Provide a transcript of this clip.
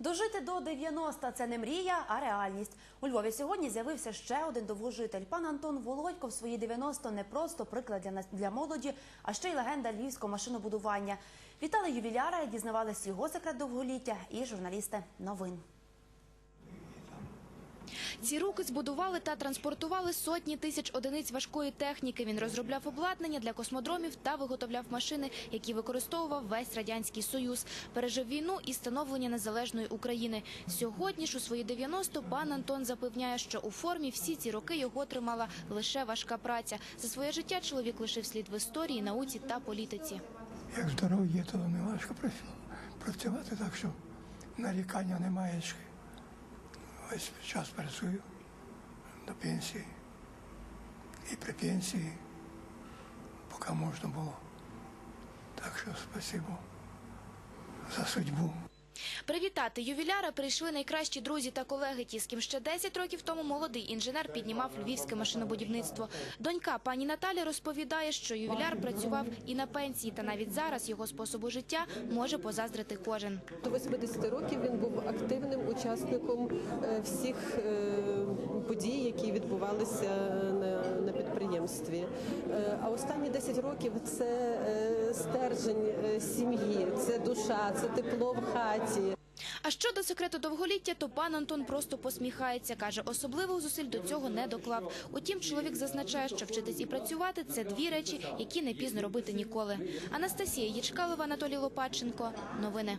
Дожити до 90 – це не мрія, а реальність. У Львові сьогодні з'явився ще один довгожитель. Пан Антон Володько в свої 90 не просто приклад для, для молоді, а ще й легенда львівського машинобудування. Вітали ювіляра дізнавались його секрет довголіття і журналісти новин. Ці руки збудували та транспортували сотні тисяч одиниць важкої техніки. Він розробляв обладнання для космодромів та виготовляв машини, які використовував весь радянський союз. Пережив війну і становлення незалежної України. Сьогодні ж у свої 90 пан Антон запевняє, що у формі всі ці роки його тримала лише важка праця. За своє життя чоловік лишив слід в історії, науці та політиці. Як здоров'я, то не важко працю- працювати, так що нарікання немає. Весь час працюю до пенсії. І при пенсії, поки можна було. Так що спасибо за судьбу. Привітати ювіляра прийшли найкращі друзі та колеги. Ті, з ким ще 10 років тому молодий інженер піднімав львівське машинобудівництво. Донька пані Наталя розповідає, що ювіляр працював і на пенсії, та навіть зараз його способу життя може позаздрити кожен. До 80 років він був активним учасником е, всіх е, подій, які відбувалися на, на підприємстві. Е, А останні 10 років це е, стержень е, сім'ї, це душа, це тепло в хаті. А щодо секрету довголіття, то пан Антон просто посміхається. Каже, особливих зусиль до цього не доклав. Утім, чоловік зазначає, що вчитись і працювати це дві речі, які не пізно робити ніколи. Анастасія Ячкалова, Анатолій Лопатченко. Новини.